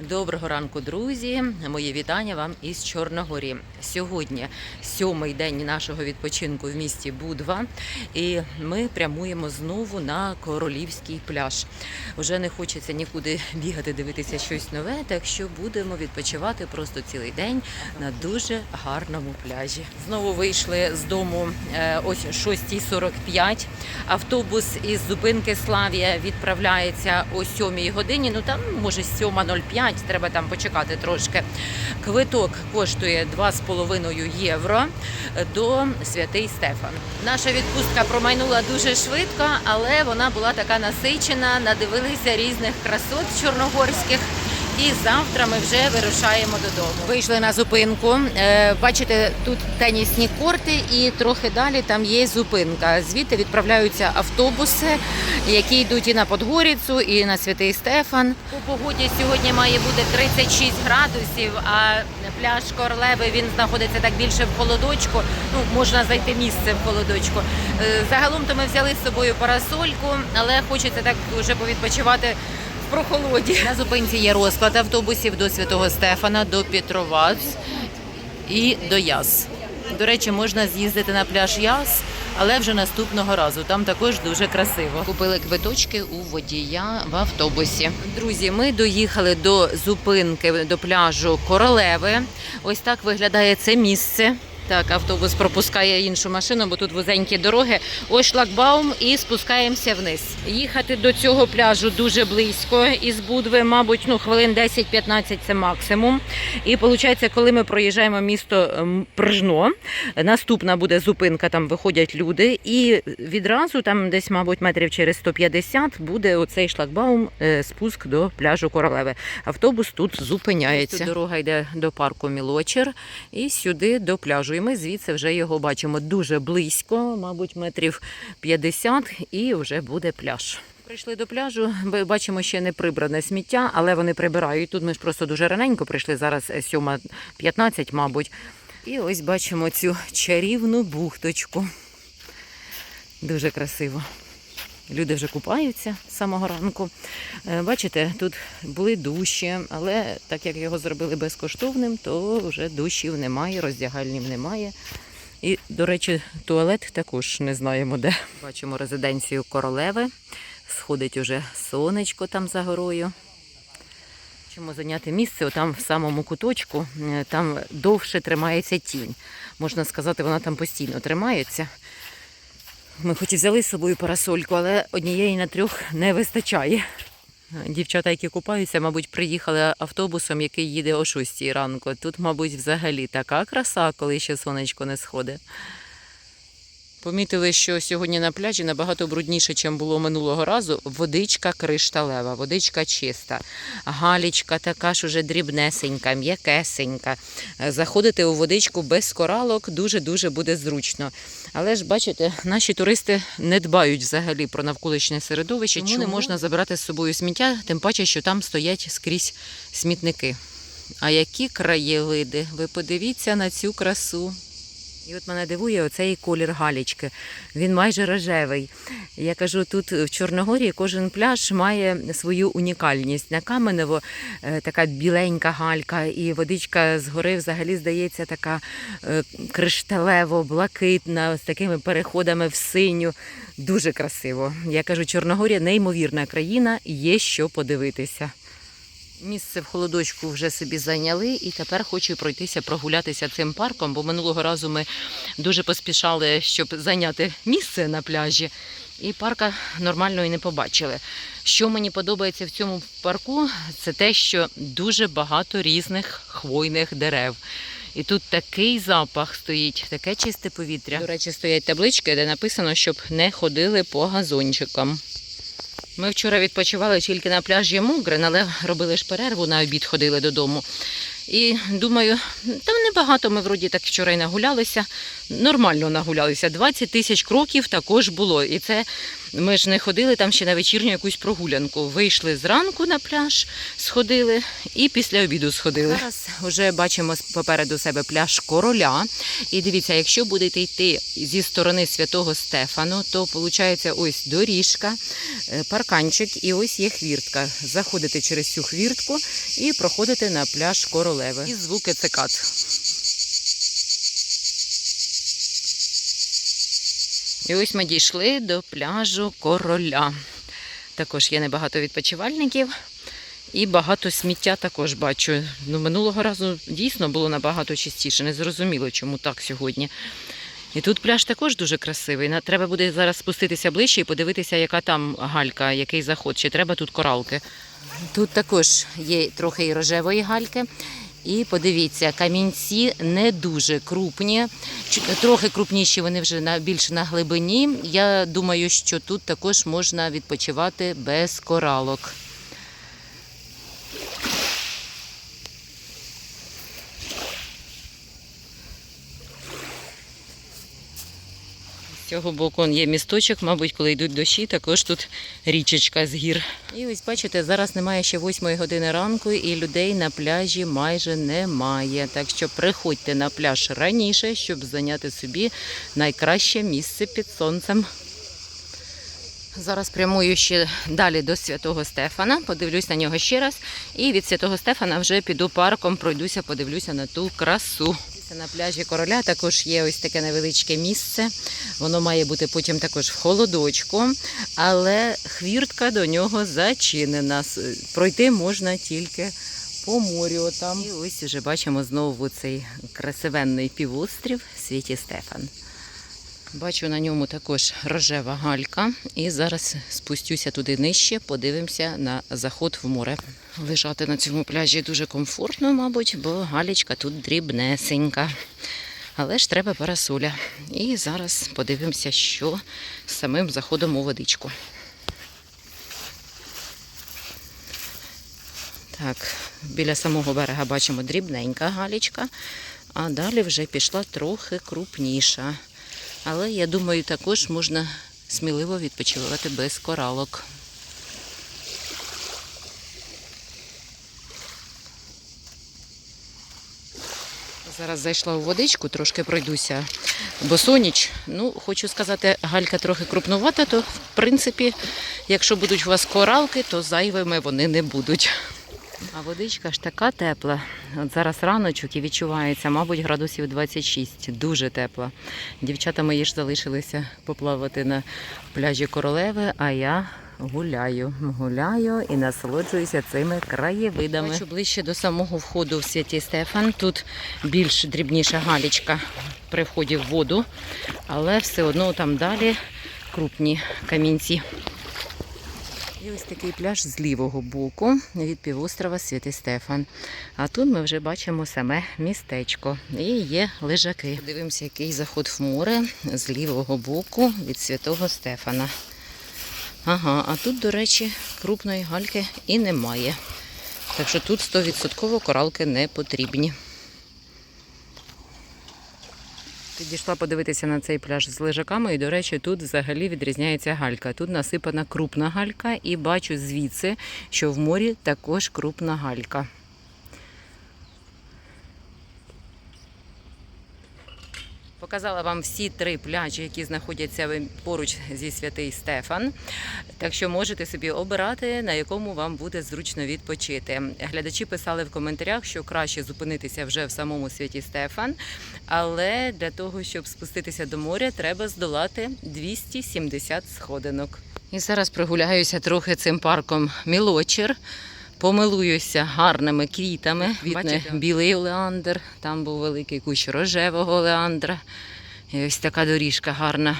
Доброго ранку, друзі! Моє вітання вам із Чорногорії. Сьогодні сьомий день нашого відпочинку в місті Будва, і ми прямуємо знову на королівський пляж. Уже не хочеться нікуди бігати, дивитися щось нове, так що будемо відпочивати просто цілий день на дуже гарному пляжі. Знову вийшли з дому е, ось 6.45. Автобус із зупинки Славія відправляється о 7 годині. Ну там може 7.05, треба там почекати трошки. Квиток коштує 2,5 євро до Святий Стефан. Наша відпустка промайнула дуже швидко, але вона була така насичена. Надивилися різних красот чорногорських. І завтра ми вже вирушаємо додому. Вийшли на зупинку. Е, Бачите, тут тенісні корти, і трохи далі там є зупинка. Звідти відправляються автобуси, які йдуть і на Подгоріцю, і на Святий Стефан. По погоді сьогодні має бути 36 градусів, а пляж Корлеви він знаходиться так більше в холодочку. Ну можна знайти місце в холодочку. Е, Загалом то ми взяли з собою парасольку, але хочеться так дуже повідпочивати в прохолоді. На зупинці є розклад автобусів до Святого Стефана, до Петровац і до Яс. До речі, можна з'їздити на пляж Яс, але вже наступного разу. Там також дуже красиво. Купили квиточки у водія в автобусі. Друзі, ми доїхали до зупинки до пляжу Королеви. Ось так виглядає це місце. Так, автобус пропускає іншу машину, бо тут вузенькі дороги. Ось шлагбаум і спускаємося вниз. Їхати до цього пляжу дуже близько із Будви, мабуть, ну хвилин 10-15 це максимум. І виходить, коли ми проїжджаємо місто ем, Пржно, наступна буде зупинка, там виходять люди, і відразу там десь, мабуть, метрів через 150 буде оцей шлагбаум, е, спуск до пляжу Королеви. Автобус тут зупиняється. Дорога йде до парку Мілочер і сюди до пляжу. І ми звідси вже його бачимо дуже близько, мабуть, метрів 50, і вже буде пляж. Прийшли до пляжу, бачимо ще не прибране сміття, але вони прибирають. Тут ми ж просто дуже раненько прийшли, зараз 7.15, мабуть. І ось бачимо цю чарівну бухточку. Дуже красиво. Люди вже купаються з самого ранку. Е, Бачите, тут були душі, але так як його зробили безкоштовним, то вже душів немає, роздягальнів немає. І, до речі, туалет також не знаємо де. Бачимо резиденцію королеви. Сходить уже сонечко там за горою. Чому зайняти місце там в самому куточку, е, там довше тримається тінь. Можна сказати, вона там постійно тримається. Ми хоч і взяли з собою парасольку, але однієї на трьох не вистачає. Дівчата, які купаються, мабуть, приїхали автобусом, який їде о 6 ранку. Тут, мабуть, взагалі така краса, коли ще сонечко не сходить. Помітили, що сьогодні на пляжі набагато брудніше, ніж було минулого разу. Водичка кришталева, водичка чиста. Галічка така ж уже дрібнесенька, м'якесенька. Заходити у водичку без коралок дуже-дуже буде зручно. Але ж бачите, наші туристи не дбають взагалі про навколишнє середовище. Чому, не можна забирати з собою сміття, тим паче, що там стоять скрізь смітники. А які краєвиди? Ви подивіться на цю красу. І от мене дивує оцей колір галічки. Він майже рожевий. Я кажу, тут в Чорногорії кожен пляж має свою унікальність. На Каменево е, така біленька галька, і водичка згори взагалі здається така е, кришталево-блакитна, з такими переходами в синю. Дуже красиво. Я кажу, Чорногорія неймовірна країна, є що подивитися. Місце в холодочку вже собі зайняли, і тепер хочу пройтися прогулятися цим парком, бо минулого разу ми дуже поспішали, щоб зайняти місце на пляжі, і парка нормально і не побачили. Що мені подобається в цьому парку, це те, що дуже багато різних хвойних дерев. І тут такий запах стоїть, таке чисте повітря. До речі, стоять таблички, де написано, щоб не ходили по газончикам. Ми вчора відпочивали тільки на пляжі Мугрин, але робили ж перерву на обід, ходили додому. І думаю, там небагато ми вроді так вчора й нагулялися. Нормально нагулялися. 20 тисяч кроків також було. І це Ми ж не ходили там ще на вечірню якусь прогулянку. Вийшли зранку на пляж, сходили і після обіду сходили. Зараз вже бачимо попереду себе пляж короля. І дивіться, якщо будете йти зі сторони святого Стефану, то виходить ось доріжка, е, парканчик і ось є хвіртка. Заходите через цю хвіртку і проходите на пляж королеви. І звуки цикад. І ось ми дійшли до пляжу короля. Також є небагато відпочивальників і багато сміття також бачу. Ну, минулого разу дійсно було набагато чистіше. Не зрозуміло, чому так сьогодні. І тут пляж також дуже красивий. Треба буде зараз спуститися ближче і подивитися, яка там галька, який заход. Чи треба тут коралки. Тут також є трохи і рожевої гальки. І подивіться, камінці не дуже крупні, трохи крупніші вони вже на більш на глибині. Я думаю, що тут також можна відпочивати без коралок. Цього боку є місточок, мабуть, коли йдуть дощі, також тут річечка з гір. І ось бачите, зараз немає ще 8 години ранку, і людей на пляжі майже немає. Так що приходьте на пляж раніше, щоб зайняти собі найкраще місце під сонцем. Зараз прямую ще далі до святого Стефана, подивлюсь на нього ще раз. І від святого Стефана вже піду парком, пройдуся, подивлюся на ту красу. На пляжі короля також є ось таке невеличке місце. Воно має бути потім також в холодочку, але хвіртка до нього зачинена. Пройти можна тільки по морю. Там. І ось вже бачимо знову цей красивенний півострів Світі Стефан. Бачу на ньому також рожева галька. І зараз спустюся туди нижче, подивимося на заход в море. Лежати на цьому пляжі дуже комфортно, мабуть, бо галічка тут дрібнесенька. Але ж треба парасоля. І зараз подивимося, що з самим заходом у водичку. Так, біля самого берега бачимо дрібненька галічка, а далі вже пішла трохи крупніша. Але я думаю, також можна сміливо відпочивати без коралок. Зараз зайшла у водичку, трошки пройдуся. Бо соніч, ну, хочу сказати, галька трохи крупнувата, то в принципі, якщо будуть у вас коралки, то зайвими вони не будуть. А водичка ж така тепла. От зараз раночок і відчувається, мабуть, градусів 26. Дуже тепла. Дівчата мої ж залишилися поплавати на пляжі королеви, а я гуляю. Гуляю і насолоджуюся цими краєвидами. Бачу ближче до самого входу в святі Стефан. Тут більш дрібніша галічка при вході в воду, але все одно там далі крупні камінці. І ось такий пляж з лівого боку від півострова Святий Стефан. А тут ми вже бачимо саме містечко. І є лежаки. Дивимося, який заход в море з лівого боку від святого Стефана. Ага, а тут, до речі, крупної гальки і немає. Так що тут 100% коралки не потрібні. Підійшла подивитися на цей пляж з лежаками, і, до речі, тут взагалі відрізняється галька. Тут насипана крупна галька, і бачу звідси, що в морі також крупна галька. Показала вам всі три пляжі, які знаходяться поруч зі святий Стефан. Так що можете собі обирати, на якому вам буде зручно відпочити. Глядачі писали в коментарях, що краще зупинитися вже в самому святі Стефан, але для того, щоб спуститися до моря, треба здолати 270 сходинок. І зараз прогуляюся трохи цим парком Мілочер. Помилуюся гарними квітами. Квітне білий олеандр, там був великий кущ рожевого олеандра. І ось така доріжка гарна.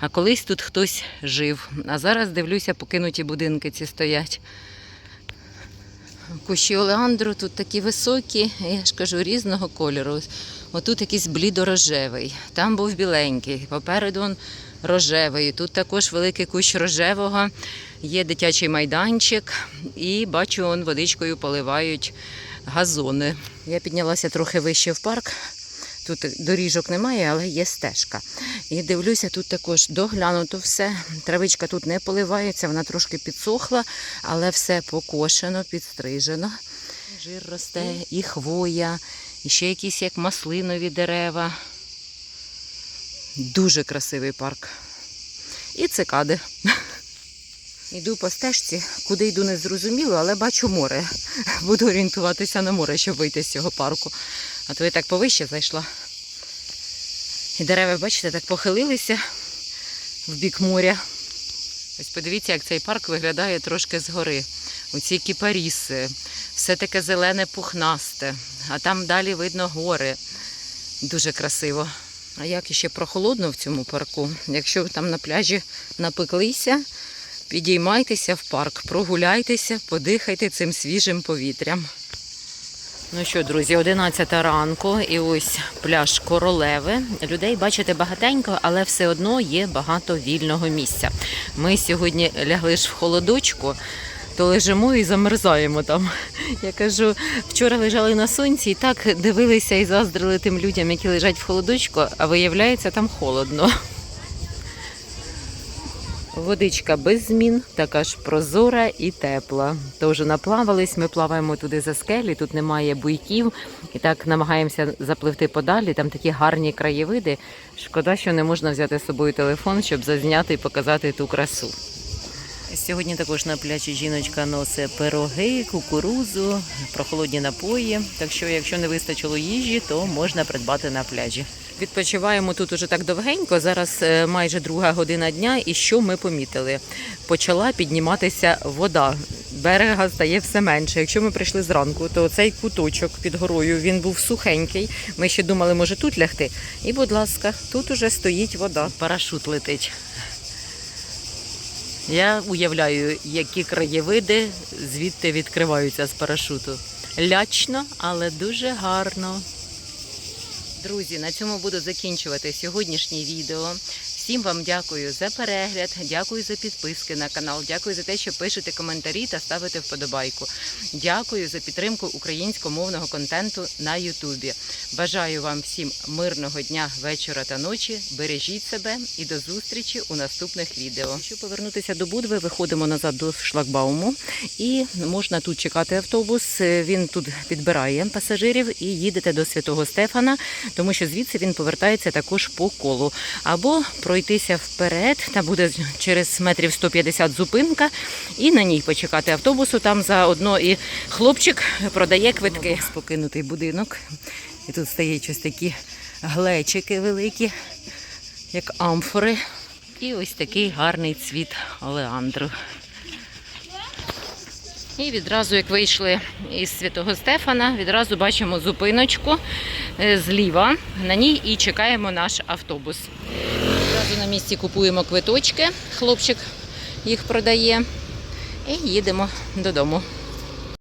А колись тут хтось жив. А зараз дивлюся, покинуті будинки ці стоять. Кущі олеандру тут такі високі, я ж кажу, різного кольору. Отут якийсь блідорожевий, там був біленький, попереду он рожевий. Тут також великий кущ рожевого, є дитячий майданчик і бачу, он водичкою поливають газони. Я піднялася трохи вище в парк. Тут доріжок немає, але є стежка. І дивлюся, тут також доглянуто все. Травичка тут не поливається, вона трошки підсохла, але все покошено, підстрижено. Жир росте, і хвоя, і ще якісь як маслинові дерева. Дуже красивий парк. І цикади. Йду по стежці, куди йду не зрозуміло, але бачу море. Буду орієнтуватися на море, щоб вийти з цього парку. А то я так повище зайшла. І дерева, бачите, так похилилися в бік моря. Ось подивіться, як цей парк виглядає трошки згори. Оці кіпаріси, все таке зелене пухнасте, а там далі видно гори. Дуже красиво. А як іще прохолодно в цьому парку. Якщо там на пляжі напеклися, підіймайтеся в парк, прогуляйтеся, подихайте цим свіжим повітрям. Ну що, друзі, 11 ранку, і ось пляж королеви. Людей бачите багатенько, але все одно є багато вільного місця. Ми сьогодні лягли ж в холодочку, то лежимо і замерзаємо там. Я кажу, вчора лежали на сонці і так дивилися і заздрили тим людям, які лежать в холодочку, а виявляється, там холодно. Водичка без змін, така ж прозора і тепла. Тож наплавались, ми плаваємо туди за скелі, тут немає буйків, і так намагаємося запливти подалі. Там такі гарні краєвиди. Шкода, що не можна взяти з собою телефон, щоб зазняти і показати ту красу. Сьогодні також на пляжі жіночка носить пироги, кукурузу, прохолодні напої. Так що, якщо не вистачило їжі, то можна придбати на пляжі. Відпочиваємо тут уже так довгенько. Зараз е, майже друга година дня. І що ми помітили? Почала підніматися вода. Берега стає все менше. Якщо ми прийшли зранку, то цей куточок під горою він був сухенький. Ми ще думали, може тут лягти. І, будь ласка, тут уже стоїть вода. Парашут летить. Я уявляю, які краєвиди звідти відкриваються з парашуту. Лячно, але дуже гарно. Друзі, на цьому буду закінчувати сьогоднішнє відео. Всім вам дякую за перегляд, дякую за підписки на канал, дякую за те, що пишете коментарі та ставите вподобайку. Дякую за підтримку українськомовного контенту на Ютубі. Бажаю вам всім мирного дня, вечора та ночі. Бережіть себе і до зустрічі у наступних відео. Щоб повернутися до Будви, виходимо назад до шлагбауму і можна тут чекати автобус. Він тут підбирає пасажирів і їдете до Святого Стефана, тому що звідси він повертається також по колу. Або пройтися вперед, та буде через метрів 150 зупинка, і на ній почекати автобусу. Там заодно і хлопчик продає квитки. Спокинутий будинок. І тут стоять ось такі глечики великі, як амфори. І ось такий гарний цвіт олеандру. І відразу, як вийшли із святого Стефана, відразу бачимо зупиночку е, зліва. На ній і чекаємо наш автобус. Відразу на місці купуємо квиточки, хлопчик їх продає, і їдемо додому.